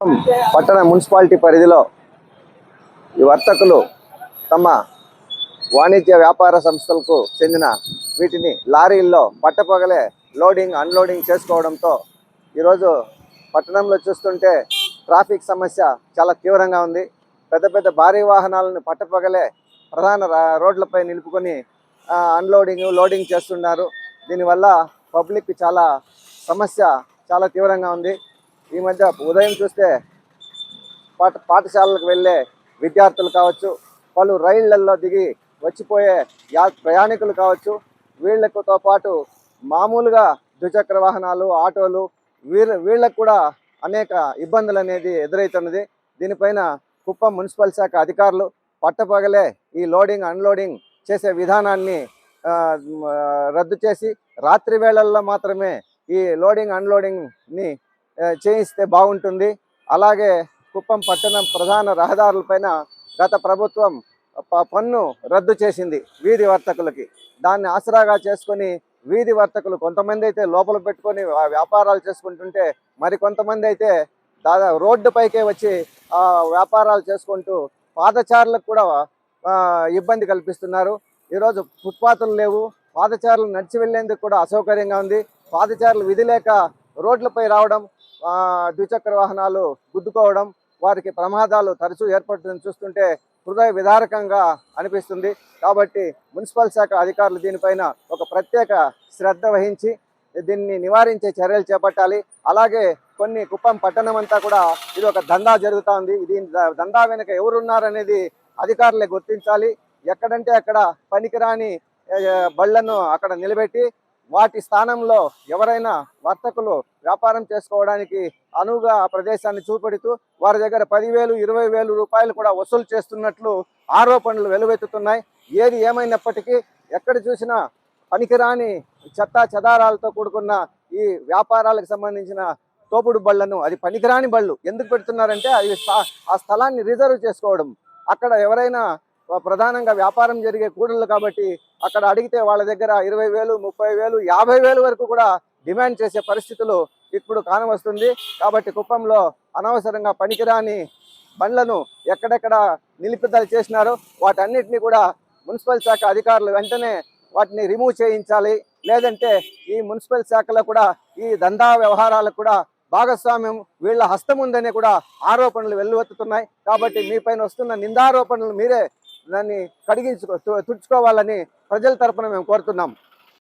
పట్టణ మున్సిపాలిటీ పరిధిలో ఈ వర్తకులు తమ వాణిజ్య వ్యాపార సంస్థలకు చెందిన వీటిని లారీల్లో పట్టపగలే లోడింగ్ అన్లోడింగ్ చేసుకోవడంతో ఈరోజు పట్టణంలో చూస్తుంటే ట్రాఫిక్ సమస్య చాలా తీవ్రంగా ఉంది. పెద్ద పెద్ద భారీ వాహనాలను పట్టపగలే ప్రధాన రోడ్లపై నిలుపుకొని అన్లోడింగ్ లోడింగ్ చేస్తున్నారు. దీనివల్ల పబ్లిక్ చాలా సమస్య చాలా తీవ్రంగా ఉంది. ఈ మధ్య ఉదయం చూస్తే పాఠ పాఠశాలలకు వెళ్ళే విద్యార్థులు కావచ్చు పలు రైళ్ళలో దిగి వచ్చిపోయే యా ప్రయాణికులు కావచ్చు వీళ్ళతో పాటు మామూలుగా ద్విచక్ర వాహనాలు ఆటోలు వీళ్ళ వీళ్ళకు కూడా అనేక ఇబ్బందులు అనేది ఎదురవుతున్నది దీనిపైన కుప్పం మున్సిపల్ శాఖ అధికారులు పట్టపగలే ఈ లోడింగ్ అన్లోడింగ్ చేసే విధానాన్ని రద్దు చేసి రాత్రి వేళల్లో మాత్రమే ఈ లోడింగ్ అన్లోడింగ్ని చేయిస్తే బాగుంటుంది. అలాగే కుప్పం పట్టణం ప్రధాన రహదారులపైన గత ప్రభుత్వం ప- పన్ను రద్దు చేసింది వీధి వర్తకులకి. దాన్ని ఆసరాగా చేసుకొని వీధి వర్తకులు కొంతమంది అయితే లోపల పెట్టుకొని వ్యాపారాలు చేసుకుంటుంటే మరి కొంతమంది అయితే దాదాపు రోడ్డు పైకే వచ్చి వ్యాపారాలు చేసుకుంటూ పాదచారులకు కూడా ఇబ్బంది కల్పిస్తున్నారు. ఈరోజు ఫుట్పాత్లు లేవు. పాదచారులు నడిచి వెళ్ళేందుకు కూడా అసౌకర్యంగా ఉంది. పాదచారులు విధి లేక రోడ్లపై రావడం ద్విచక్ర వాహనాలు గుద్దుకోవడం వారికి ప్రమాదాలు తరచూ ఏర్పడుతుంది చూస్తుంటే హృదయ విదారకంగా అనిపిస్తుంది. కాబట్టి మున్సిపల్ శాఖ అధికారులు దీనిపైన ఒక ప్రత్యేక శ్రద్ధ వహించి దీన్ని నివారించే చర్యలు చేపట్టాలి. అలాగే కొన్ని కుప్పం పట్టణం అంతా కూడా ఇది ఒక దందా జరుగుతూ ఉంది. దీని దందా వెనుక ఎవరున్నారనేది అధికారులే గుర్తించాలి. ఎక్కడంటే అక్కడ పనికిరాని బళ్ళను అక్కడ నిలబెట్టి వాటి స్థానంలో ఎవరైనా వర్తకులు వ్యాపారం చేసుకోవడానికి అనువుగా ఆ ప్రదేశాన్ని చూపెడుతూ వారి దగ్గర పదివేలు ఇరవై వేలు రూపాయలు కూడా వసూలు చేస్తున్నట్లు ఆరోపణలు వెలువెత్తుతున్నాయి. ఏది ఏమైనప్పటికీ ఎక్కడ చూసినా పనికిరాని చెత్త చెదారాలతో కూడుకున్న ఈ వ్యాపారాలకు సంబంధించిన తోపుడు బళ్ళను అది పనికిరాని బళ్ళు. ఎందుకు పెడుతున్నారంటే అది స్థా- ఆ స్థలాన్ని రిజర్వ్ చేసుకోవడం. అక్కడ ఎవరైనా ప్రధానంగా వ్యాపారం జరిగే కూడళ్ళు కాబట్టి అక్కడ అడిగితే వాళ్ళ దగ్గర ఇరవై వేలు ముప్పై వేలు యాభై వేలు వరకు కూడా డిమాండ్ చేసే పరిస్థితులు ఇప్పుడు కానవస్తుంది. కాబట్టి కుప్పంలో అనవసరంగా పనికిరాని బండ్లను ఎక్కడెక్కడ నిలుపుదల చేసినారో వాటన్నిటిని కూడా మున్సిపల్ శాఖ అధికారులు వెంటనే వాటిని రిమూవ్ చేయించాలి. లేదంటే ఈ మున్సిపల్ శాఖలో కూడా ఈ దందా వ్యవహారాలకు కూడా భాగస్వామ్యం వీళ్ళ హస్తం ఉందనే కూడా ఆరోపణలు వెల్లువెత్తుతున్నాయి. కాబట్టి మీపైన వస్తున్న నిందారోపణలు మీరే దాన్ని కడిగించుకో తుడుచుకోవాలని ప్రజల తరపున మేము కోరుతున్నాం.